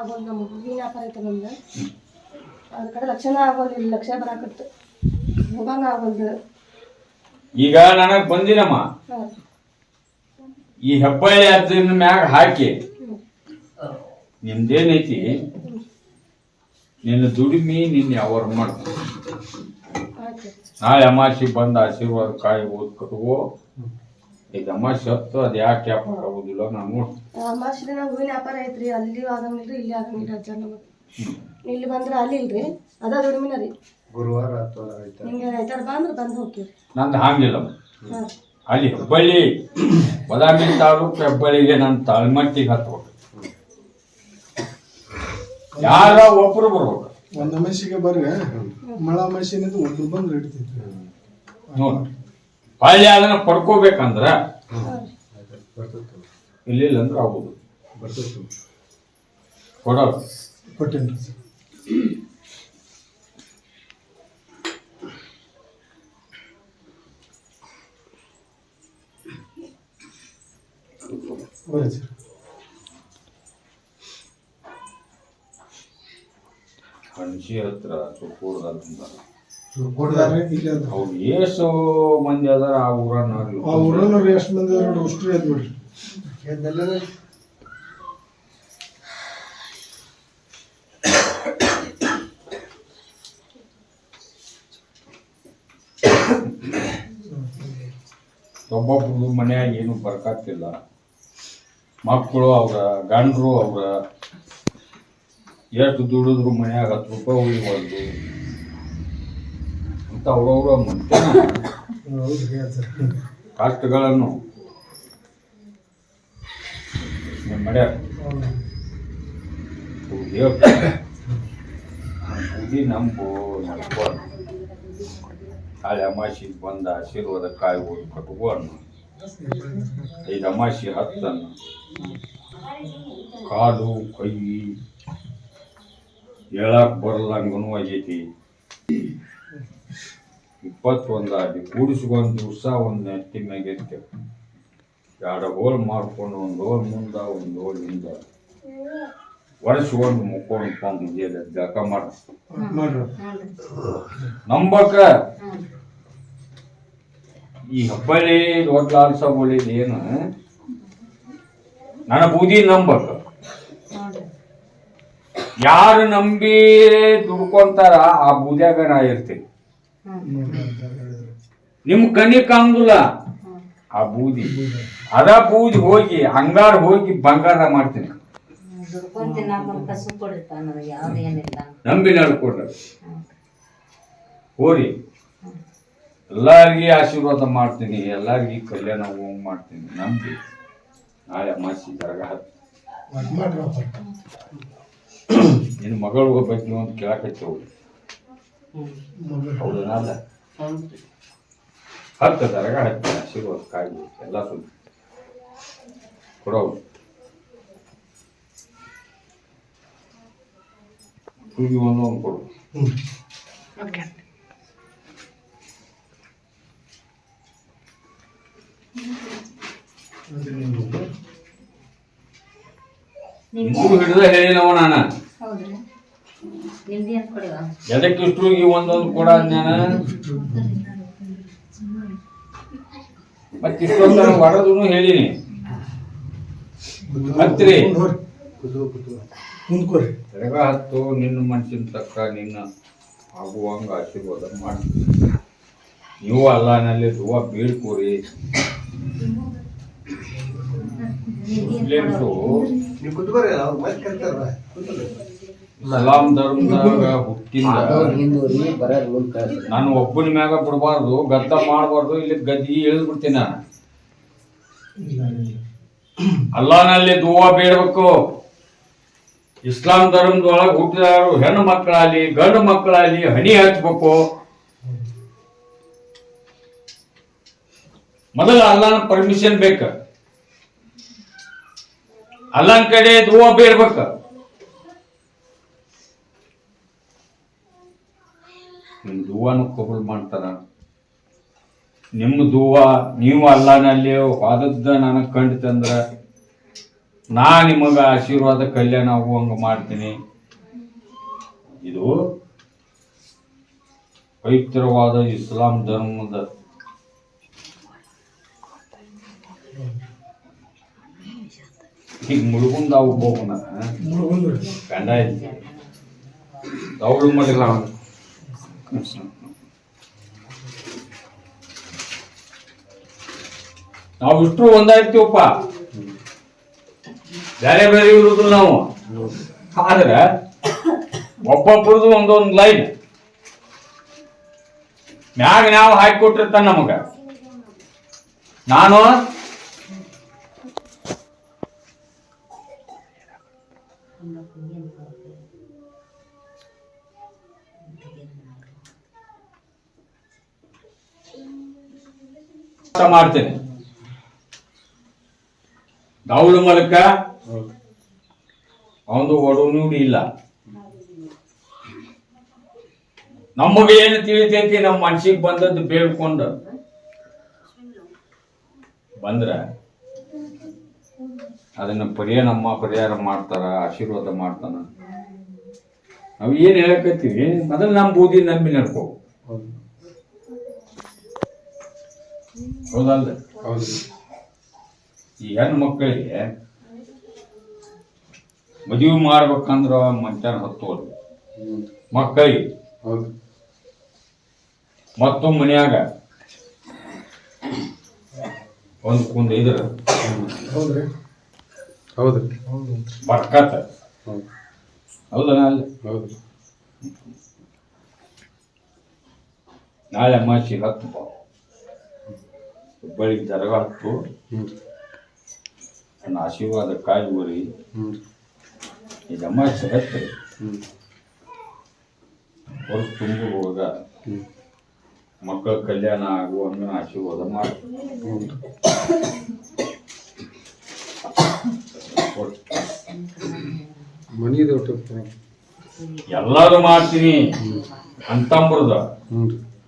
ಹೂವಿನ ವ್ಯಾಪಾರ ಐತೆ ನಮ್ದು. ಅದ್ರ ಕಡೆ ಲಕ್ಷಣ ಇಲ್ಲಿ ಲಕ್ಷ ಬರಾಕತ್ತು ಹೋಗಂಗ ಆಗೋಲ್ದು ಈಗ ನನಗ್ ಬಂದಿನಮ್ಮ. ಈ ಹೆಬ್ಬಳ್ಳಿ ಅದನ್ನ ಮ್ಯಾಗ ಹಾಕಿ. ನಿಮ್ದೇನೈತಿ? ನಿನ್ನ ದುಡಿಮೆ ನಿನ್ನ ಯಾವಾಗ ಮಾಡ್ತೀನಿ ನಾಳೆ ಅಮಾಸಿ ಬಂದ ಆಶೀರ್ವಾದ ಕಾಯಿ ಓದ್ ಕಟ್ಕೋ ಈಗ ಅಮಾಸಿ ಹತ್ತು ಅದು ಯಾಕೆ ವ್ಯಾಪಾರ ಆಗೋದಿಲ್ಲ? ನಾನು ನೋಡ್ತೀನಿ ಅಮಾಸಿ ದಿನ ಹೂವಿನ ವ್ಯಾಪಾರ ಐತ್ರಿ. ಅಲ್ಲಿ ಆಗಂಗಿಲ್ರಿ ಇಲ್ಲಿ ಆಗಂಗಿಲ್ಲ ಅಜ್ಜ ನಮಗೆ ಇಲ್ಲಿ ಬಂದ್ರೆ ಅಲ್ಲಿ ಇಲ್ರಿ. ಅದ ದುಡಿಮಿನ ರೀ. ಗುರುವಾರ ಅಥವಾ ಹಿಂಗೆ ಐತಾರ ಬಂದ್ರೆ ಬಂದು ಹೋಗ್ತೀವಿ. ನಂದು ಹಾಂಗಿಲ್ಲ ಹಾಂ. ಅಲ್ಲಿ ಹೆಬ್ಬಳ್ಳಿ ಬದಾಮಿ ತಾಲೂಕು ಹೆಬ್ಬಳ್ಳಿಗೆ ನನ್ನ ತಳಮಟ್ಟಿಗೆ ಹತ್ಬೇಕು. ಯಾರ ಒಬ್ರು ಬರ್ಬೇಕು. ಒಂದು ಅಮಾಸಿಗೆ ಬರ್ರಿ. ಮಳ ಅಮಾಸಿನಿಂದ ಒಂದು ಬಂದು ಇಡ್ತಿದ್ರು. ನೋಡಿ. ಹೊಳ್ಳಿ ಅದನ್ನ ಪಡ್ಕೋಬೇಕಂದ್ರ ಇಲ್ಲಿಲ್ಲ ಅಂದ್ರೆ ಆಗ್ಬೋದು. ಕೊಡೋದು ಕೊಟ್ಟೇನ್ರಿ ಸರ್ ಹೋಗಿ ಸರ್ ಹಣಸಿ ಹತ್ರ ಅದ ಅವ್ರು ಏಸು ಮಂದಿ ಅದಾರ ಆ ಊರನ್ನ ಆ ಊರನ್ನ ಎಷ್ಟು ಮಂದಿ ಅದಾರ ನೋಡಿ ಅಷ್ಟು ಅದ್ ನೋಡ್ರಿ ಒಬ್ಬೊಬ್ರು ಮನ್ಯಾಗ ಏನು ಬರ್ಕತ್ತಿಲ್ಲ. ಮಕ್ಕಳು ಅವ್ರ ಗಂಡರು ಅವ್ರ ಎಷ್ಟು ದುಡಿದ್ರು ಮನ್ಯಾಗ ಹತ್ತು ರೂಪಾಯಿ ಉಳಿಬಾರ್ದು. ಅಂತ ಅವ್ರವ್ರ ಮಧ್ಯಾಹ್ನ ಹೌದ್ರಿ ಅದ್ ಸರ್ ಕಷ್ಟಗಳನ್ನು ಮಾಡ್ಯಾರ ಬುದ್ಧಿ ನಂಬು ನಡ್ಕೊ ನಾಳೆ ಅಮಾಸಿ ಬಂದ ಆಶೀರ್ವಾದ ಕಾಯಿ ಹೋಗಿ ಕಟ್ಕೋ ಅನ್ನು ಐದು ಅಮಾಸಿ ಹತ್ತನ್ನು ಕಾಲು ಕೈ ಹೇಳಕ್ ಬರಲ್ಲಂಗನು ಆಗೈತಿ ಇಪ್ಪತ್ತೊಂದು ಆಗಿ ಕೂಡಿಸ್ಕೊಂಡು ದಿವಸ ಒಂದು ನೆತ್ತಿ ಮ್ಯಾಗ ಇರ್ತೇವೆ ಎರಡು ಹೋಲ್ ಮಾಡ್ಕೊಂಡು, ಒಂದು ಹೋಲ್ ಮುಂದ, ಒಂದು ಹೋಲ್ ಹಿಂದೆ. ವರ್ಷಗೊಂಡು ಮುಕ್ಕೊಂಡು ಬಂದು ಮುಂಜಾನೆ ಜಳಕ ನಂಬಕ ಈ ಹಬ್ಬಳಿ ದೊಡ್ಡ ಆಲ್ಸಗಳಿದ್ ಏನು? ನನ್ನ ಬೂದಿ ನಂಬಕ. ಯಾರು ನಂಬಿ ದುಡ್ಕೊಂತಾರ, ಆ ಬೂದ್ಯಾಗ ನಾ ಇರ್ತೀನಿ. ನೋಡ್ರಿ ಅಂತ ಹೇಳಿದ್ರು. ನಿಮ್ ಕಣ್ಣಿ ಕಾಣುದಿಲ್ಲ. ಆ ಬೂದಿ. ಅದ ಬೂದಿ ಹೋಗಿ ಹಂಗಾರ ಹೋಗಿ ಬಂಗಾರ ಮಾಡ್ತೀನಿ. ದುಡ್ಕೊಂಡ್ ಕಸು ನನಗೆ ಏನಿಲ್ಲ. ನಂಬಿ ನಡ್ಕೊಡ್ರಿ ಹೋರಿ. ಎಲ್ಲಾರ್ಗಿ ಆಶೀರ್ವಾದ ಮಾಡ್ತೀನಿ ಎಲ್ಲಾರ್ಗಿ ಕಲ್ಯಾಣ ಹೋಗ್ ಮಾಡ್ತೀನಿ. ನಂಬಿ. ನಾಳೆ ಮಾಸಿ ಕರಗ ಹತ್ತಿ. ನಿನ್ನ ಮಗಳು ಬಗ್ಗೆ ಅಂತ ಕೇಳಕತ್ತಿ ಹೋಗಿ ಹೌದನಲ್ಲ ಹತ್ತು ದರಗ ಹತ್ತಿ ಆಶೀರ್ವಾದ ಕಾಯಿ ಎಲ್ಲ ಸುದ್ದಿ ಕೊಡೋದು ಹುಡುಗಿ ಒಂದು ಒಂದು ಕೊಡು. ಹಿಡಿದ ಹೇಳಿನವ ನಾನು? ಹೌದ್ರಿ. ಎದಕ್ಕೆ ಇಷ್ಟ್ರಿಗೆ ಒಂದೊಂದು ಕೊಡ ನಾನು ಮತ್ತೆ ಇಷ್ಟೊಂದು ಹೊರದು ಹೇಳಿನಿ. ಹತ್ತಿರಿ ತೆರಗ ಹತ್ತು ನಿನ್ನ ಮನ್ಸಿನ ತಕ್ಕ ನಿನ್ನ ಆಗುವಂಗ ಆಶೀರ್ವಾದ ಮಾಡಿ. ನೀವು ಅಲ್ಲನಲ್ಲಿ ದುವ ಬೀಳ್ಕೋರಿ. ಮುಸ್ಲಿಮ್ಸು ನೀವು ಕುತ್ಕೋರಿ ಅವ್ರು ಸಲಾಂ ಧರ್ಮದಾಗ ಹುಟ್ಟಿಂದ ನಾನು ಒಬ್ಬನ ಮ್ಯಾಗ ಬಿಡಬಾರ್ದು ಗದ್ದ ಮಾಡಬಾರ್ದು ಇಲ್ಲಿ ಗದ್ದಿ ಇಳಿದು ಬಿಡ್ತೀನಿ ನಾನು. ಅಲ್ಲಾನಲ್ಲಿ ದುವಾ ಬೇಡಬೇಕು. ಇಸ್ಲಾಂ ಧರ್ಮದೊಳಗೆ ಹುಟ್ಟಿದವರು ಹೆಣ್ಣು ಮಕ್ಕಳಾಗಲಿ ಗಂಡು ಮಕ್ಕಳಾಗಲಿ ಹನಿ ಹಚ್ಚಬೇಕು ಮೊದಲ ಅಲ್ಲಾನ ಪರ್ಮಿಷನ್ ಬೇಕ. ಅಲ್ಲನ್ ಕಡೆ ದುವಾ ಬೇಡ್ಬೇಕ. ನಿಮ್ ದುವಾನು ಕಬೂಲ್ ಮಾಡ್ತಾರ. ನಿಮ್ಮ ದೂವಾ ನೀವು ಅಲ್ಲಾನಲ್ಲಿ ವಾದದ್ದ ನನಗೆ ಕಂಡಿತಂದ್ರೆ ನಾ ನಿಮಗೆ ಆಶೀರ್ವಾದ ಕಲ್ಯಾಣ ಆಗುವಂಗೆ ಮಾಡ್ತೀನಿ. ಇದು ಪವಿತ್ರವಾದ ಇಸ್ಲಾಂ ಧರ್ಮದ ಈಗ ಮುಳುಗುಂದ ಹೋಗೋಣ ಕಂಡ ಅವಳು ಮಾಡಿಲ್ಲ ಅವನು. ನಾವು ಇಷ್ಟು ಒಂದಾಯ್ತೀವಪ್ಪ. ಬೇರೆ ಬೇರೆ ಇರುದಿಲ್ಲ ನಾವು. ಆದ್ರೆ ಒಬ್ಬೊಬ್ಬರದು ಒಂದೊಂದು ಲೈನ್ ಮ್ಯಾಗ ನಾವು ಹಾಕಿಕೊಟ್ಟಿರ್ತಾನ ನಮಗ. ನಾನು ಮಾಡ್ತೇನೆ. ದಾವುಳ ಮೂಲಕ ಅವನು ಒಡು ನೂಡಿ ಇಲ್ಲ. ನಮಗೆ ಏನು ತಿಳಿತೈತಿ ನಮ್ಮ ಮನ್ಸಿಗೆ ಬಂದದ್ದು ಬೇಡ್ಕೊಂಡು. ಬಂದ್ರ ಅದನ್ನ ಪರಿಹಾರ, ನಮ್ಮ ಪರಿಹಾರ ಮಾಡ್ತಾರ, ಆಶೀರ್ವಾದ ಮಾಡ್ತಾನ. ನಾವು ಏನು ಹೇಳಕತ್ತೀವಿ? ಮೊದಲು ನಮ್ಮ ಬೂದಿ ನಂಬಿ ನಡ್ಕೋ ಹೌದು ಹೌದಲ್ದ ಹೌದು ಈ ಹೆಣ್ಣು ಮಕ್ಕಳಿಗೆ ಮದುವೆ ಮಾಡ್ಬೇಕಂದ್ರ ಮಧ್ಯಾಹ್ನ ಹತ್ತು ಮಕ್ಕಳಿಗೆ. ಹೌದು. ಮತ್ತು ಮನ್ಯಾಗ ಒಂದು ಕುಂದ ಇದ್ರ. ಹೌದ್ರಿ. ಹೌದ್ರಿ ಹೌದು. ಬರ್ಕತ್ತ ಹೌದು. ಹೌದಲ್ಲ ಅಲ್ಲಿ ಹೌದು. ನಾಳೆ ಮಾಸಿ ಹತ್ತು ಬಾ ಬೆಳಿಗ್ಗೆ ದರಗ ಹತ್ತು ನನ್ನ ಆಶೀರ್ವಾದ ಕಾಯುವರಿ ಹ್ಞೂ ಜಗತ್ತು ಹೊರ ತುಂಬ ಹೋದ ಮಕ್ಕಳ ಕಲ್ಯಾಣ ಆಗುವಂಗ ಆಶೀರ್ವಾದ ಮಾಡಿ. ಮನಿದು ಒಟ್ಟು ಎಲ್ಲಾರು ಮಾಡ್ತೀನಿ. ಅಂತಂಬ್ರದ.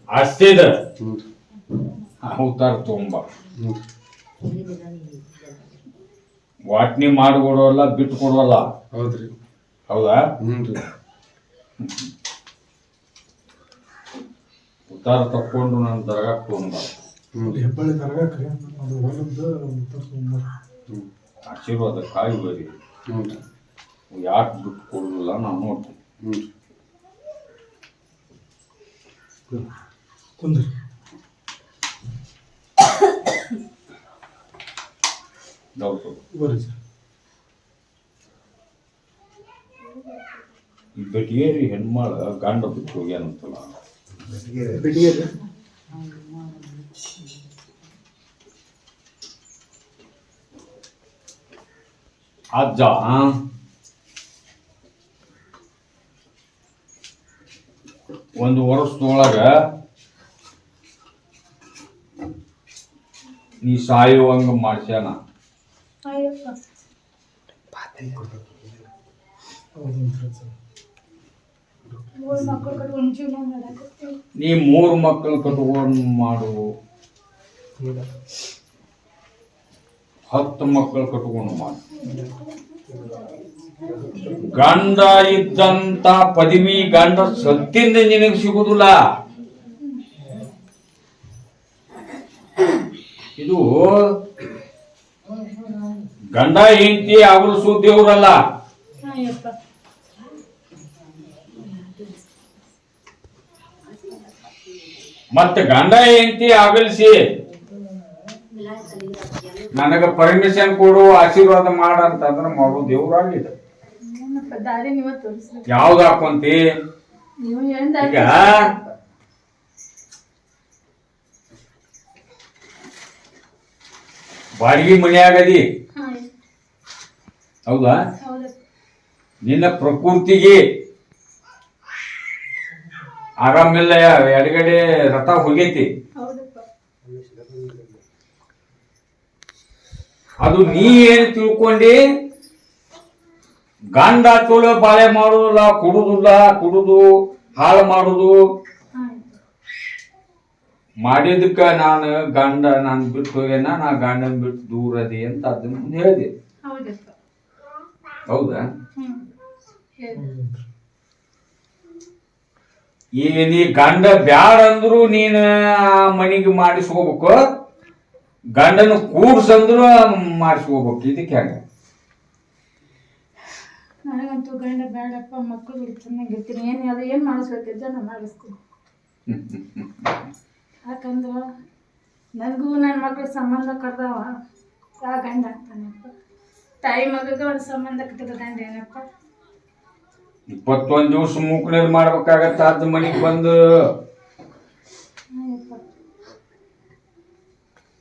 ಆಸ್ತಿ ಹ್ಞೂ ಅವತಾರ ತುಂಬ ಹ್ಞೂ ವಾಟ್ನಿ ಮಾಡಿಕೊಡೋಲ್ಲ ಬಿಟ್ಟು ಕೊಡೋಲ್ಲ ಹೌದ್ರಿ. ಹೌದಾ? ಹ್ಞೂ ರೀ. ಉತ್ತಾರ ತಕ್ಕೊಂಡು ನಾನು ತರಗ ತೊಗೊಂಡ ಹ್ಞೂ ರೀ. ಹೆಬ್ಬಳ್ಳಿ ದರ್ಗಾಕ್ರಿ ಅದು ಹೊಲದ್ದು ಆಶೀರ್ವಾದ ಕಾಯಿ ಹ್ಞೂ ರೀ. ಯಾಕೆ ಬಿಟ್ಟು ಕೊಡೋದಿಲ್ಲ ನಾನು ನೋಡ್ತೀನಿ. ಹ್ಞೂ ಕುಂದ್ರಿ ಈ ಬೆಟಿಗೇರಿ ಹೆಣ್ಮಾಳ ಗಂಡ ಬಿಟ್ಟು ಹೋಗ್ಯಾನಂತಲ್ಲ ಬೆಟ್ಟಿಗೆ ರೀ ಅಜ್ಜ. ಒಂದು ವರ್ಷದೊಳಗ ನೀ ಸಾಯುವಂಗ ಮಾಡ್ಸ್ಯಾನ. ನೀ ಮೂರು ಮಕ್ಕಳು ಕಟ್ಕೊಂಡು ಮಾಡು. ಹತ್ತು ಮಕ್ಕಳು ಕಟ್ಕೊಂಡು ಮಾಡು. ಗಂಡ ಇದ್ದಂತ ಪದವಿ ಗಂಡ ಸತ್ತಿಂದ ನಿನಗೆ ಸಿಗುದಿಲ್ಲ. ಇದು ಗಂಡ ಹೆಂಡತಿ ಅವಳು ದೇವ್ರಲ್ಲ ಮತ್ತೆ ಗಂಡ ಹೆಂಡತಿ ಅಗಲಿಸಿ ನನಗ ಪರ್ಮಿಷನ್ ಕೊಡು ಆಶೀರ್ವಾದ ಮಾಡ ಅಂತಂದ್ರ ಮಾಡು ದೇವ್ರಾಗಿದ ದಾರಿ ಯಾವ್ದ ಹಾಕೊಂತಿ ಬಾಡಿಗೆ ಮನೆ ಮನ್ಯಾಗದಿ ಹೌದಾ? ನಿನ್ನ ಪ್ರಕೃತಿಗೆ ಆರಾಮಿಲ್ಲ ಎಡಗಡೆ ರಥ ಹೋಗೈತಿ. ಅದು ನೀ ಏನ್ ತಿಳ್ಕೊಂಡಿ? ಗಂಡ ಚೋಳ ಬಾಳೆ ಮಾಡುದಿಲ್ಲ ಕುಡುದಿಲ್ಲ ಕುಡುದು ಹಾಳು ಮಾಡುದು. ಮಾಡಿದಕ್ಕ ನಾನು ಗಂಡ ನಾನು ಬಿಟ್ಟು ಹೋಗ್ಯಾನ ನಾ ಗಂಡನ್ ಬಿಟ್ಟು ದೂರ ಅದಿ ಅಂತ ಅದನ್ನ ಮುಂದೆ ಹೇಳಿದೆ. ಹೌದಾ. ಈಗ ನೀ ಗಂಡ ಬ್ಯಾಡ ಅಂದ್ರು ನೀನ ಮನಿಗೆ ಮಾಡಿಸ್ಕೋಬೇಕು. ಗಂಡನ ಕೂಡ್ಸಂದ್ರು ಮಾಡಿಸ್ಕೋಬೇಕು. ಇದಕ್ಕೆ ಹೆಂಗ? ನನಗಂತೂ ಗಂಡ ಬ್ಯಾಡಪ್ಪ ಮಕ್ಕಳು ಚೆನ್ನಾಗಿರ್ತೀನಿ ಏನು ಅದು, ಏನು ಮಾಡಿಸ್ಬೇಕಿದ್ದ ನಾನು ಮಾಡಿಸ್ತೀನಿ ಯಾಕಂದ್ರೆ ನನಗೂ ನನ್ನ ಮಕ್ಕಳು ಸಂಬಂಧ ಕಡ್ದಾವ ಆ ಗಂಡ ಅಂತಾನಪ್ಪ ತಾಯಿ ಮಗಗೆ ಒಂದು ಸಂಬಂಧ ಏನಪ್ಪ? ಇಪ್ಪತ್ತೊಂದು ದಿವಸ ಮೂಕ್ನೇರ್ ಮಾಡ್ಬೇಕಾಗತ್ತ ಅದ್ ಮನೆಗೆ ಬಂದು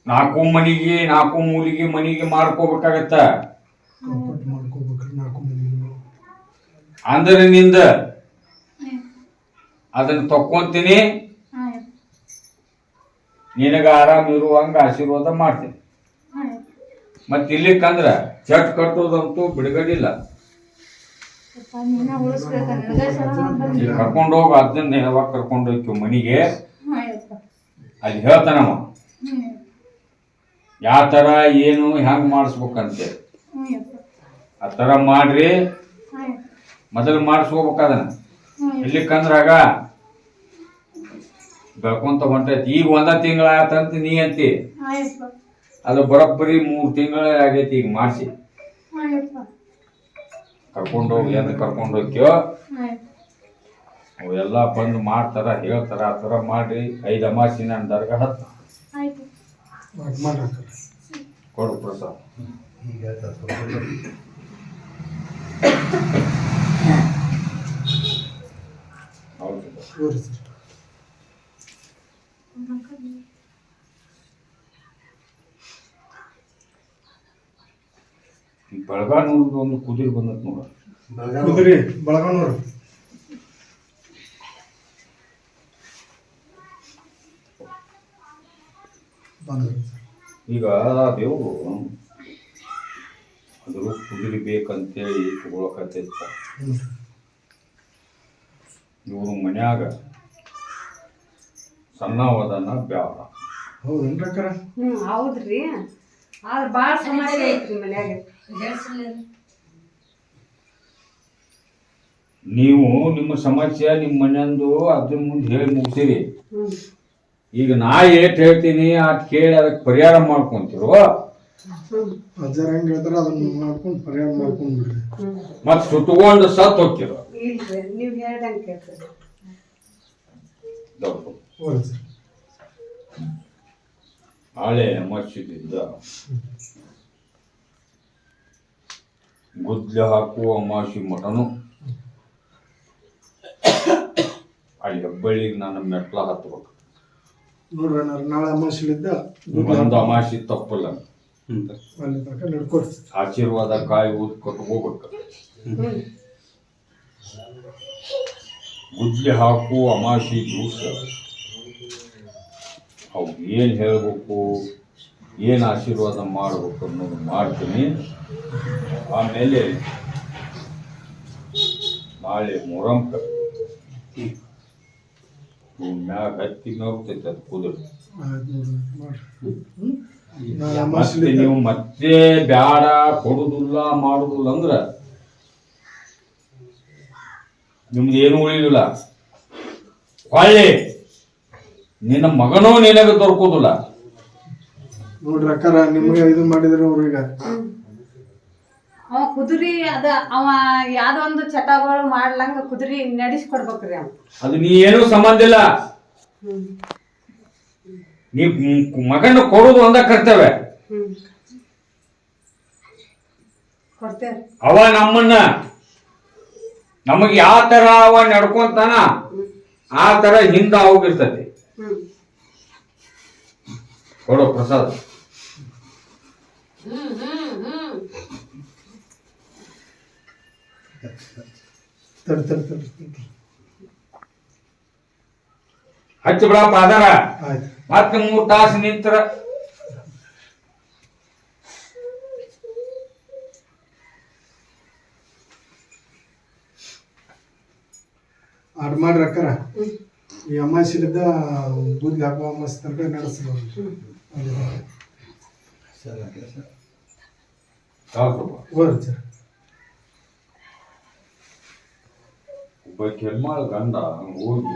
ನಾಲ್ಕು ಮನಿಗೆ ನಾಲ್ಕು ಮೂಲಿಗೆ ಮನಿಗೆ ಮಾಡ್ಕೋಬೇಕಾಗತ್ತ. ಅಂದ್ರೆ ನಿಂದ ಅದನ್ನ ತಕ್ಕೊಂತೀನಿ. ನಿನಗ ಆರಾಮ್ ಇರುವಂಗ ಆಶೀರ್ವಾದ ಮಾಡ್ತೀನಿ. ಆಯಪ್ಪ ಇಲ್ಲಿ ಕಂದ್ರ ಚಟ್ ಕಟ್ಟೋದಂತೂ ಬಿಡುಗಡಿಲ್ಲ ಕರ್ಕೊಂಡು ಹೋಗ ಅದನ್ನ ಯಾವಾಗ ಕರ್ಕೊಂಡು ಹೋಗ್ತೀವಿ ಮನೆಗೆ. ಅಲ್ಲಿ ಹೇಳ್ತಾನವ ಯಾವ ತರ ಏನು ಹೆಂಗ್ ಮಾಡಿಸ್ಬೇಕಂತೆ. ಆ ತರ ಮಾಡ್ರಿ. ಮೊದಲು ಮಾಡಿಸ್ಕೋಬೇಕದನ್ನ ಇಲ್ಲಿ ಕಂದ್ರಾಗ ಬೆಳ್ಕೊಂತ ಹೊಂಟೈತಿ. ಈಗ ಒಂದ ತಿಂಗಳ ಆತಂತ ನೀ ಅಂತಿ. ಅದು ಬರೋಬ್ಬರಿ ಮೂರು ತಿಂಗಳ ಆಗೈತಿ ಈಗ ಮಾಡಿಸಿ. ಕರ್ಕೊಂಡು ಹೋಗಿ ಅಂತ ಕರ್ಕೊಂಡು ಹೋಗ್ಯೋ ಆಯಪ್ಪ ಅವೆಲ್ಲ ಬಂದು ಮಾಡ್ತಾರ ಹೇಳ್ತಾರ ಆ ಥರ ಮಾಡ್ರಿ. ಐದು ಅಮಾಸಿ ನನ್ನ ದರ್ಗ ಹತ್ತು ಕೊಡು ಪ್ರಸಾದ್. ಹೌದು ಹೋರಿ ಸರ್ ಈ ಬೆಳಗಾನೂರ್ದು ಒಂದು ಕುದುರೆ ಬಂದತ್ ನೋಡ. ಕುದುರೆ ಬಳಗನೂರು. ಈಗ ದೇವರು ಅದು ಕುದುರೆ ಬೇಕಂತೇಳಿ ತಗೊಳಕತ್ತಿತ್ತ ಹ್ಞೂ ಇವರು ಮನ್ಯಾಗ ಸಣ್ಣವದನ್ನ ಬ್ಯಾಡ. ಹೌದೇನ್ರಿ ಹ್ಮ್ ಹೌದ್ರಿ. ಆದ್ರ ಬಾಳ ಸಮಸ್ಯೆ ಐತ್ರಿ ಮನ್ಯಾಗ. ನೀವು ನಿಮ್ಮ ಸಮಸ್ಯೆ ನಿಮ್ಮ ಮನೆಯಂದು ಅದ್ರ ಮುಂದೆ ಹೇಳಿ ಮುಗಿಸಿರಿ ಈಗ ನಾ ಏಟ್ ಹೇಳ್ತೀನಿ ಅದ್ ಕೇಳಿ ಅದಕ್ಕೆ ಪರಿಹಾರ ಮಾಡ್ಕೊಂತಿರೋ. ಅಜ್ಜರ ಹೆಂಗ್ ಹೇಳ್ತಾರ ಅದನ್ನ ಮಾಡ್ಕೊಂಡು ಪರಿಹಾರ ಮಾಡ್ಕೊಂಡ್ ಬಿಡ್ರಿ. ಮತ್ ಸುಟ್ಕೊಂಡು ಸತ್ ಹೋಗ್ತಿರೋ. ನೀವ್ ಹೇಳ್ದಂಗ್ ಹಳೆ ಮಸ್ಜಿದಿಂದ ಗುದ್ಲೆ ಹಾಕುವ ಅಮಾಸಿ ಮಠನು. ಅಲ್ಲಿ ಹೆಬ್ಬಳ್ಳಿಗೆ ನಾನು ಮೆಟ್ಲ ಹತ್ಬೇಕು. ನೋಡ್ರಿ ನಾಳೆ ಅಮಾಸಿಲಿದ್ದ ಒಂದು ಅಮಾಸಿ ತಪ್ಪಲ್ಲ. ಅಲ್ಲಿ ತನಕ ನಡ್ಕೊರಿ ಆಶೀರ್ವಾದ ಕಾಯಿ ಊದ್ ಕಟ್ಕೋಬೇಕು ಹ್ಮ್ ಗುದ್ಲಿ ಹಾಕು ಅಮಾಸಿ ದಿವಸ ಅವ್ರು ಏನು ಹೇಳಬೇಕು? ಏನು ಆಶೀರ್ವಾದ ಮಾಡಬೇಕು ಅನ್ನೋದು ಮಾಡ್ತೀನಿ. ಆಮೇಲೆ ನಾಳೆ ಮೊರಂಕ ಮ್ಯಾಗ ಹತ್ತಿ ಅದು ಕುದುರೆ. ಮತ್ತೆ ನೀವು ಮತ್ತೆ ಬ್ಯಾಡ, ಕೊಡುದಿಲ್ಲ, ಮಾಡುದಿಲ್ಲ ಅಂದ್ರ ನಿಮ್ದು ಏನು ಉಳಿಯುದಿಲ್ಲ ಹೊಳ್ಳಿ ನಿನ್ನ ಮಗನೂ ನಿನಗೆ ದೊರಕುದಿಲ್ಲ. ನೋಡ್ರಿ ಅಕ್ಕಾರ ನಿಮ್ಗೆ ಇದು ಮಾಡಿದ್ರು ಅವ್ರಿಗೆ ಅವ ಕುದುರಿ ಅದ ಅವ ಯಾವ್ದೋ ಒಂದು ಚಟಗಳು ಮಾಡ್ಲಂಗ ಕುದುರಿ ನಡೆಸ್ಕೊಡ್ಬೇಕ್ರಿ ಅವ. ಅದು ನೀ ಏನು ಸಂಬಂಧ ಇಲ್ಲ. ನೀ ಮಗನ ಕೊಡೋದು ಒಂದ ಕರ್ತವ್ಯ. ಕೊಡ್ತೇವ್ರಿ. ಅವ ನಮ್ಮನ್ನ ನಮಗೆ ಯಾವ ತರ ಅವ ನಡ್ಕೊಂತಾನ ಆ ತರ ಹಿಂದ ಹೋಗಿರ್ತತಿ. ಕೊಡೋ ಪ್ರಸಾದ ಹ್ಮ್ ಹ್ಮ್ ಹ್ಮ್ ತಡಿ ತಡಿ ತಡಿ ತಡಿ. ಹಚ್ಚಿ ಬಿಡಪ್ಪ ಅದರ. ಆಯ್ತು. ಮತ್ತೆ ಮೂರ್ ತಾಸು ನಿಂತರ. ಆಡ್ ಮಾಡ್ರಿ ಅಕ್ಕರ. ಈ ಅಮಾಸಿಲಿದ್ದ ಬೂದ್ಗೆ ಹಾಕುವ ಅಮಾಸಿ ತನಕ ನಡೆಸ್ಬೋದು ಸರಿ, ಸರ್ ಒಬ್ಬ ಕೆಮ್ಮಾಳ ಗಂಡ ಹೋಗಿ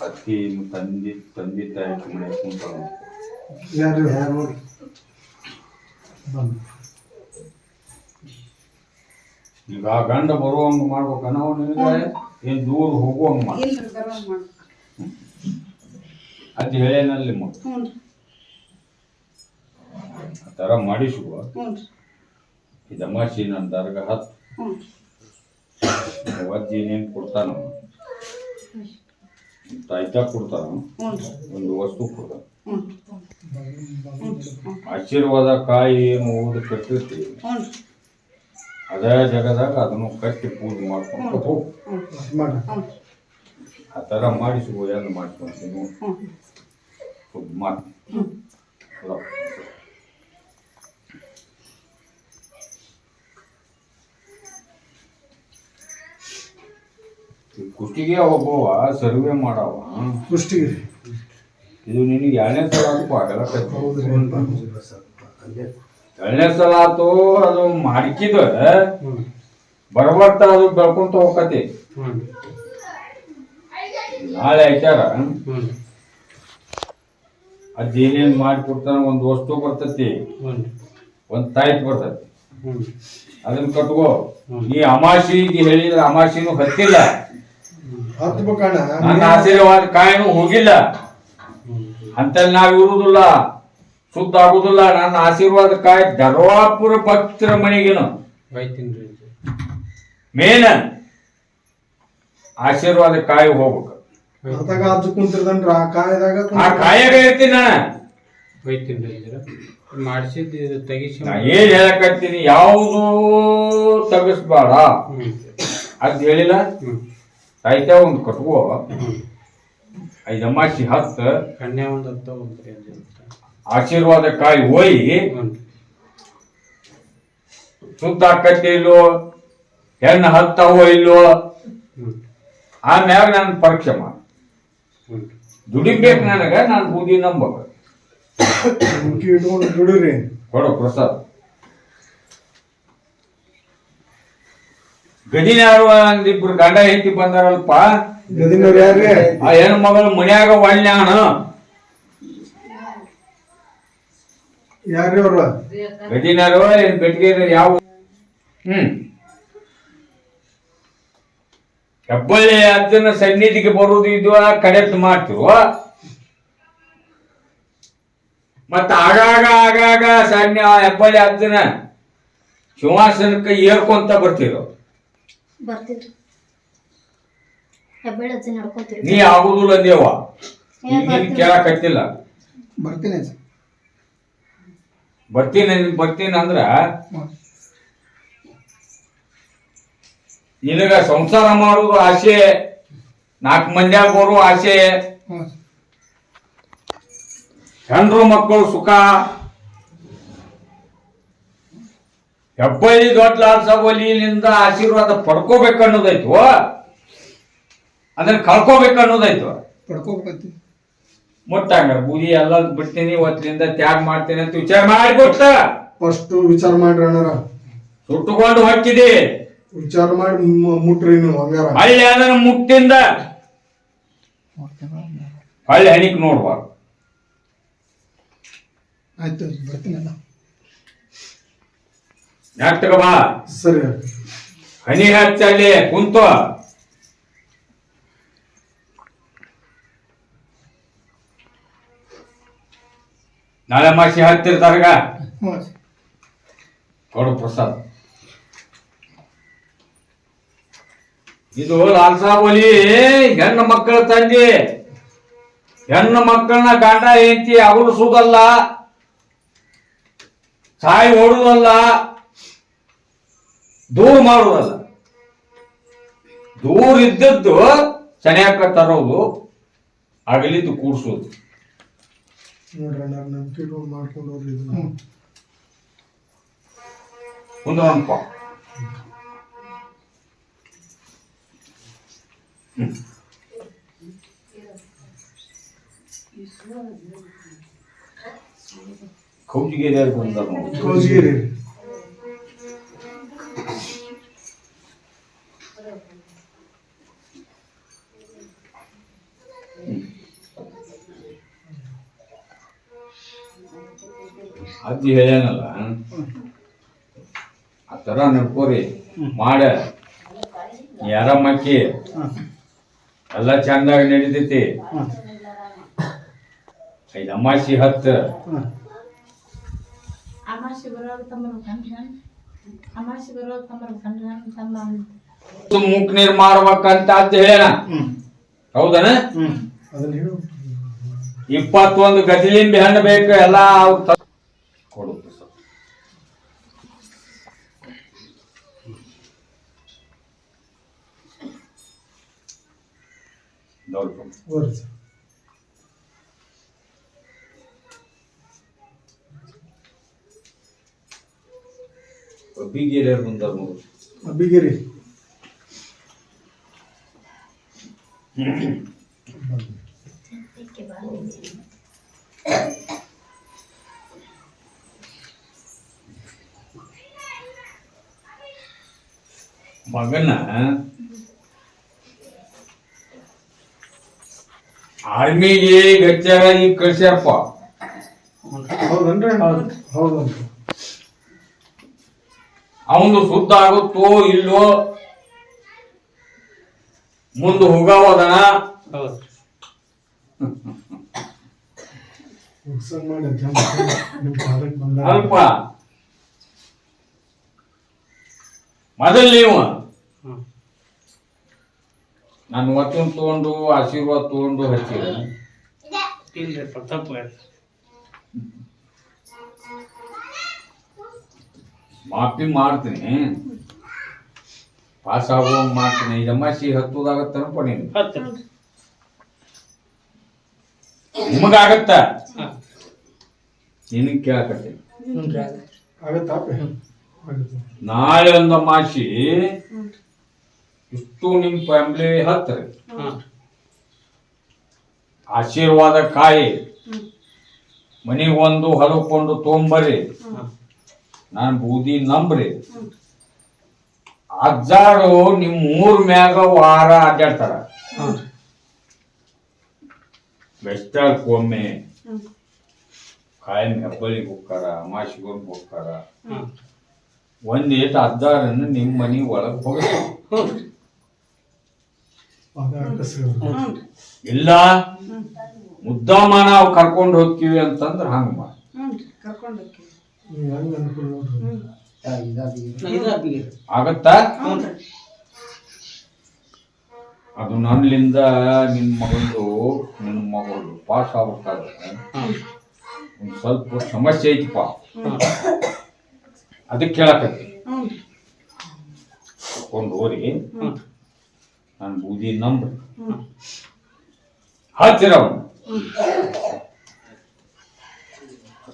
ಅತ್ತಿ ತಂದೆ ತಂದಿ ತಾಯಿ ಮನೆ ಕುಂತಾಳ ಯಾರು? ಈಗ ಆ ಗಂಡ ಬರುವಂಗ ಮಾಡ್ಬೇಕ ನಾವು ನಿನಗೆ ಏನ್ ದೂರ ಹೋಗುವಂಗ ಮಾಡ ಅದು ಹೇಳೇನಲ್ಲಿ ಮಗ. ಆ ಥರ ಮಾಡಿಸುವ ಈ ನನ್ನ ದರ್ಗ ಹತ್ತು ಅವತ್ತು ಏನೇನು ಕೊಡ್ತಾನ ತಾಯ್ತ ಕೊಡ್ತಾನ ಒಂದು ವಸ್ತು ಕೊಡ್ತಾನ ಆಶೀರ್ವಾದ ಕಾಯಿ ಏನು ಓದು ಕಟ್ಟಿರ್ತೀವಿ ಅದೇ ಜಗದಾಗ ಅದನ್ನು ಕಟ್ಟಿ ಪೂಜೆ ಮಾಡ್ಕೊಂಡು ಹೋಗು ಆ ಥರ ಮಾಡಿಸುವ ಏನು ಮಾಡ್ಕೊಂತೀನಿ ಮಾಡಿ ಕುಷ್ಟಿಗೆ ಒಬ್ಬವ ಸರ್ವೆ ಮಾಡವ. ಕುಷ್ಟಿಗೆ. ಇದು ನಿನಗೆ ಎರಡನೇ ಸಲ ಆಗಲ್ಲ ಎರಡನೇ ಸಲ ಆತು ಅದು ಮಾಡ್ಕಿದ ಬರಬರ್ತ ಅದು ಬೆಳ್ಕೊಂತ ಹೋಗತಿ ನಾಳೆ ಆಯ್ತಾರ? ಅದೇನೇನ್ ಅದ್ ಏನೇನ್ ಮಾಡಿ ಕೊಡ್ತಾನ ಒಂದ್ ವಸ್ತು ಬರ್ತತಿ. ಒಂದು ತಾಯ್ತ್ ಬರ್ತತಿ. ಅದನ್ನ ಕಟ್ಕೋ. ಈ ಅಮಾಸಿಗೆ ಹೇಳಿದ್ರೆ ಅಮಾಸಿನೂ ಹತ್ತಿಲ್ಲ. ನನ್ನ ಆಶೀರ್ವಾದ ಕಾಯನು ಹೋಗಿಲ್ಲ. ಅಂತಲ್ಲಿ ನಾವು ಇರುವುದಿಲ್ಲ. ಶುದ್ಧ ಆಗುದಿಲ್ಲ ನನ್ನ ಆಶೀರ್ವಾದ ಕಾಯ ಧರ್ವಾಪುರ ಭಕ್ತರ ಮನೆಗೇನು. ಮೇನ್ ಆಶೀರ್ವಾದ ಕಾಯಿ ಹೋಗ್ಬೇಕು. ಆ ಕಾಯದಾಗ ಆ ಕಾಯಾಗ ಇರ್ತೀನಿ ನಾನು. ಮಾಡಿಸಿದ್ದು ಇದು ತೆಗಿಸಿ ಏನ್ ಹೇಳಕತ್ತೀನಿ? ಯಾವುದು ತಗಸ್ಬೇಡ ಅದ್ ಹೇಳಿಲ್ಲ? ಸಾಹಿತ್ಯ ಒಂದು ಕಟ್ಕೋ ಐದು ಅಮಾಸಿ ಹತ್ತ. ಕನ್ಯಾ ಒಂದು ಹತ್ತ ಆಶೀರ್ವಾದ ಕಾಯಿ ಹೋಯಿ. ಸುದ್ದ ಶುದ್ಧ ಆಕತಿ ಇಲ್ಲೋ ಹೆಣ್ಣು ಹತ್ತವೋ ಇಲ್ಲೋ ಆಮ್ಯಾಗ ನಾನು ಪರೀಕ್ಷೆ ಮಾಡ. ದುಡಿಬೇಕು ನನಗ ನಾನು ಬೂದಿ ದುಡಿರಿ ಕೊಡು ಪ್ರಸಾದ್. ಗದಿನಾರು ಅಂದಿಬ್ರು ಗಂಡ ಹೆಂಡತಿ ಬಂದಾರಲ್ಪ ಗದಿನವ್ರು ಯಾರ್ರಿ ಆ ಹೆಣ್ಣು ಮಗಳು ಮನ್ಯಾಗ ಒಳ್ಳ್ಯಾಣ ಯಾರ್ರಿ ಅವ್ರು? ಗದಿನಾರು ಏನ್ ಬೆಟ್ಗೆ ಯಾವ ಹ್ಮ್. ಹೆಬ್ಬಳ್ಳಿ ಅದನ್ನ ಸನ್ನಿಧಿಗೆ ಬರುವುದು ಇದು ಕಡೆತ್ ಮಾಡ್ತಿರುವ ಮತ್ತ ಆಗಾಗ ಆಗಾಗ ಸಣ್ಣ ಹೆಬ್ಬಳ್ಳಿ ಅದನ್ನ ಸಿಂಹಾಸನಕ್ಕೆ ಏರ್ಕೊಂತ ಬರ್ತಿರೋ ಅಜ್ಜಿ ನಡ್ಕೊಂತೀರಿ. ನೀ ಆಗುದಿಲ್ಲ ದೇವ ನೀನ್ ಕೇಳಕತ್ತಿಲ್ಲ. ಬರ್ತೀನಿ ಬರ್ತೀನಿ ಬರ್ತೀನಿ ಅಂದ್ರ ನಿನಗ ಸಂಸಾರ ಮಾಡುದು ಆಸೆ ನಾಲ್ಕು ಮಂದ್ಯಾಗ ಬರೋ ಆಸೆ. ಹೆಣ್ರು ಮಕ್ಕಳು ಸುಖ. ಹೆಬ್ಬಳ್ಳಿ ದೊಡ್ಡ ಲಾಲ್ ಆಶೀರ್ವಾದ ಪಡ್ಕೋಬೇಕು ಅನ್ನೋದಾಯ್ತು ಅದನ್ನ ಕಳ್ಕೋಬೇಕು ಅನ್ನೋದಾಯ್ತು ಪಡ್ಕೋಬೇಕಂತ. ಮುಟ್ಟಂಗ ಬೂದಿ ಎಲ್ಲ ಬಿಡ್ತೀನಿ ಒತ್ತಲಿಂದ ತ್ಯಾಗ ಮಾಡ್ತೀನಿ ಅಂತ ವಿಚಾರ ಮಾಡಿ ಕೊಟ್ಟ ಫಸ್ಟ್ ವಿಚಾರ ಮಾಡ್ರಿ ಅಣ್ಣಾರ. ಸುಟ್ಟುಕೊಂಡು ಹೊಕ್ಕಿದಿ ವಿಚಾರ ಮಾಡಿ ಮುಟ್ರಿ ನೀವು ಹಂಗಾರ. ಹಳ್ಳಿ ಅದನ್ನ ಮುಟ್ಟಿಂದ ಹಳ್ಳಿ ಹಣಿಕ್ ನೋಡ್ಬಾರ್ದು. ಆಯ್ತು ಬರ್ತೀನಲ್ಲ ಬಾ? ಸರಿ. ಹನಿ ಹಚ್ಚಲ್ಲಿ ಕುಂತು ನಾಳೆ ಮಾಸಿ ಹತ್ತಿರ್ತಾರಗ ಕೊಡು ಪ್ರಸಾದ್. ಇದು ಲಾಲ್ಸಾಬಲಿ ಹೆಣ್ಣು ಮಕ್ಕಳ ತಂದೆ ಹೆಣ್ಣು ಮಕ್ಕಳನ್ನ ಗಂಡ ಹೆಂಡತಿ ಸುಗಲ್ಲ ಸಾಯಿ ಓಡುದಲ್ಲ. ದೂರ ಮಾಡುವುದಲ್ಲ ದೂರ ಇದ್ದದ್ದು ಸನಿಯಾಕ ತರೋದು ಅಗಲಿದ್ದು ಕೂಡ್ಸೋದು ನೋಡ್ರಿ ಅಣ್ಣಾರ ನಂಬಿಕೆ ಮಾಡ್ಕೊಂಡು ಹೋಗ್ರಿ ಕೌಜಿಗೆ ಬಂದ ಕೌಜಿಗಿರಿ ಅಜ್ಜಿ ಹೇಳ್ಯಾನಲ್ಲ? ಆ ತರ ನಡ್ಕೋರಿ. ಮಾಡ. ಯಾರ ಮಕ್ಕಿ ಎಲ್ಲ ಚಂದಾಗ ನಡೀತೈತಿ. ಐದು ಅಮಾಸಿ ಹತ್ತು. ಮುಖ ಮುಕ್ ನೀರ್ ಮಾಡ್ಬೇಕಂತ ಅಂತ ಹೇಳ ಹೌದನ? ಅದನ್ನ ಹೇಳು. ಇಪ್ಪತ್ತೊಂದು ಗಜಲಿಂಬಿ ಹಣ್ಣು ಬೇಕು ಎಲ್ಲ ಅವ್ರ್ ತ- ಕೊಡು ಪ್ರಸಾದ್. ನೋಡ್ಕೊಂಡು ಹೋಗ್ರಿ ಸರ್ ಒಬ್ಬಿಗೆ ಬಂದಾರ ಅಬ್ಬಿಗಿರಿ ಮಗನ ಆರ್ಮಿಗೆ ಗಚ್ಚಾಗಿ ಕಳ್ಸ್ಯಾರಪ್ಪ ಹೌದನ್ರಿ? ಹೌದನ್ರಿ? ಅವನು ಶುದ್ಧ ಆಗುತ್ತೋ ಇಲ್ಲೋ ಮುಂದೆ ಹೋಗವದ ಅಲ್ಪ. ಮೊದಲ್ ನೀವು. ನಾನು ಒತ್ತಿನ ತಗೊಂಡು ಆಶೀರ್ವಾದ ತಗೊಂಡು ಹಚ್ಚಿದೆ. ಇಲ್ರಿ ತಪ್ಪು ಆಯ್ತು. ಮಾಫಿ ಮಾಡ್ತೀನಿ. ಪಾಸ್ ಆಗುವಂಗ್ ಮಾಡ್ತೀನಿ. ಈ ಅಮಾಸಿ ಹತ್ತುದಾಗತ್ತನಪ್ಪ ನೀನು. ಹತ್ತು. ನಿಮಗಾಗತ್ತ. ನಿನಗೆ ಕೇಳಕತ್ತೀನಿ. ನಾಳೆ ಒಂದು ಅಮಾಸಿ ಇಷ್ಟು ನಿಮ್ ಫ್ಯಾಮಿಲಿ ಹತ್ರ. ಆಶೀರ್ವಾದ ಕಾಯಿ. ಒಂದು ಹೊಲಕೊಂಡು ತೊಂಬರ್ರಿ ನಾನು ಬೂದಿ ನಂಬ್ರಿ. ಅಜ್ಜಾರು ನಿಮ್ ಊರ್ ಮ್ಯಾಗ ವಾರ ಅಡ್ಡಾಡ್ತಾರ ಬೆಸ್ತಾಳ್ಕೊಮ್ಮೆ ಕಾಯಂ ಹೆಬ್ಬಳಿಗೆ ಹೋಗ್ತಾರ ಅಮಾಸಿಗೊಂದು ಹೋಗ್ತಾರ. ಒಂದೇಟ್ ಅಜ್ಜಾರನ್ನು ಏಟ್ ಅಜ್ಜಾರನ್ನ ನಿಮ್ ಮನಿ ಒಳಗ್ ಹೋಗ್ತಾರ. ಇಲ್ಲ. ಮುದ್ದಾಮ ನಾವು ಕರ್ಕೊಂಡು ಹೋಗ್ತೀವಿ ಅಂತಂದ್ರ ಹಂಗ ಮಾಡಿ. ಆಗತ್ತಾ? ಅದು ನನ್ನಿಂದ ನಿನ್ ಮಗಂದು ನಿನ್ ಮಗಳು ಪಾಸ್ ಆಗ್ಬೇಕಾದ್ರೆ ಒಂದ್ ಸ್ವಲ್ಪ ಸಮಸ್ಯೆ ಐತಿಪ್ಪ. ಅದಕ್ಕೆ ಕೇಳಕತ್ತಿ. ಕರ್ಕೊಂಡು ಹೋರಿ. ನಾನು ಬೂದಿ ನಂಬ್ರಿ ಹಚ್ಚಿರ ಅವನು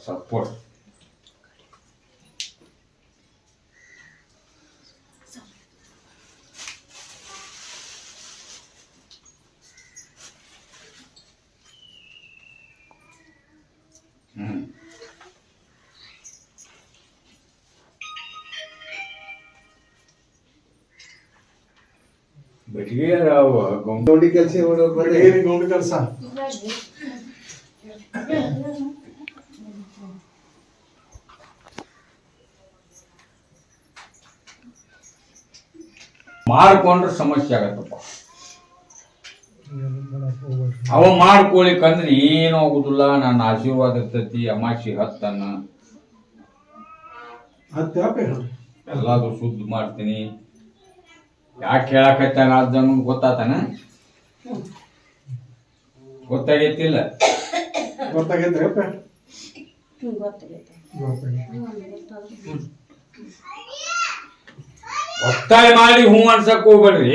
ಸಪೋರ್ಟ್ ಅದಾವ ಕೆಲಸ ಗೌಂಡ ಮಾಡ್ಕೊಂಡ್ರೆ ಸಮಸ್ಯೆ ಆಗತ್ತಪ್ಪ. ಅವ ಮಾಡ್ಕೊಳಿಕಂದ್ರೆ ಏನು ಆಗುದಿಲ್ಲ ನನ್ನ ಆಶೀರ್ವಾದ ಇರ್ತೈತಿ ಅಮಾಸಿ ಹತ್ತನ್ನ. ಎಲ್ಲಾದ್ರು ಶುದ್ಧ ಮಾಡ್ತೀನಿ. ಯಾಕೆ ಹೇಳಕತ್ತಾನ ಅದನ್ನು ಗೊತ್ತಾತನ? ಗೊತ್ತಾಗೈತಿಲ್ಲ? ಒತ್ತಾಯ ಮಾಡಿ ಹೂ ಅನ್ಸಕ್ ಹೋಗ್ಬೇಡ್ರಿ.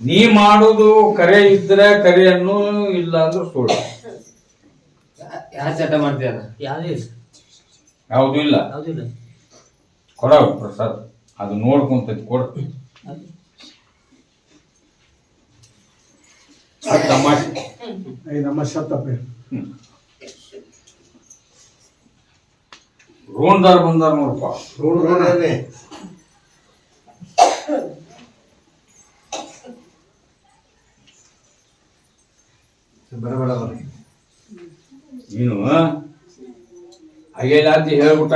ನೀ ಮಾಡೋದು ಕರೆ ಇದ್ರೆ ಕರೆಯನ್ನು ಇಲ್ಲ ಅಂದ್ರೆ ಸುಳ್ಳು. ಯಾರು ಚಟ ಮಾಡ್ತೀಯ ಯಾವ್ದೇ ಇಲ್ಲ. ಕೊಡ ಪ್ರಸಾದ್. ಅದು ನೋಡ್ಕೊಂತೈತಿ ಕೊಡ. ಶತ್ತಪ್ಪೆ ರೋಣ್ದಾರ್ ಬಂದಾರ ನೋಡಪ್ಪ ನೋಡ್ರಿ ಬರಬೇಡ ಬರ್ರಿ ನೀನು ಹಾಗೆಲ್ಲ ಅಂತ ಹೇಳ್ಬಿಟ್ಟ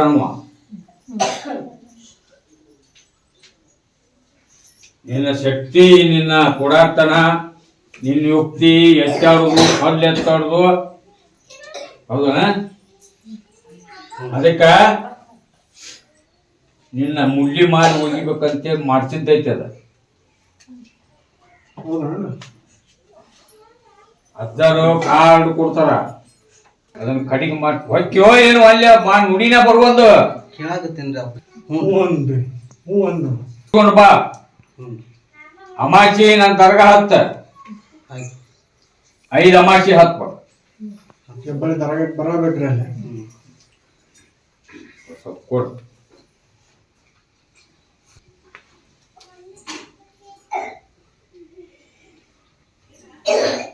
ನಿನ್ನ ಶಕ್ತಿ ನಿನ್ನ ಕೊಡಾತನ ನಿನ್ನ ಯುಕ್ತಿ ಎತ್ತಾಡೋದು ಹಲ್ಲು ಎತ್ತಾಡುದು. ಹೌದಾ ಅದಕ್ಕ ನಿನ್ನ ಮುಳ್ಳಿ ಮಾಡಿ ಒಗಿಬೇಕಂತ ಮಾಡ್ತಿದ್ದೈತೆ ಅದ. ಅಜ್ಜಾರು ಕಾಡು ಕೊಡ್ತಾರ. ಅದನ್ನ ಕಡಿಗೆ ಮಾಡಿ ಹೊಕ್ಕೋ ಏನು ಅಲ್ಲಿ ಮಾ ನುಡಿನ ಬರ್ಬೋದು ಕೇಳಾಕತ್ತೀನ್ರಿ ಅಪ್ಪ ಹ್ಞೂ. ಒಂದು ಹ್ಞೂ ಒಂದು ತಗೊಂಡ್ ಬಾ. ಅಮಾಚಿ ನನ್ನ ತರಗ ಹತ್ತ. ಐದು ಅಮಾಚಿ ಹತ್ತು ಬರ ಹೆಬ್ಬಳ್ಳಿ ತರಗ ಬರಬೇಕ್ರಿ ಅಲ್ಲೇ. ಸ್ವಲ್ಪ ಕೊಡು. Yeah.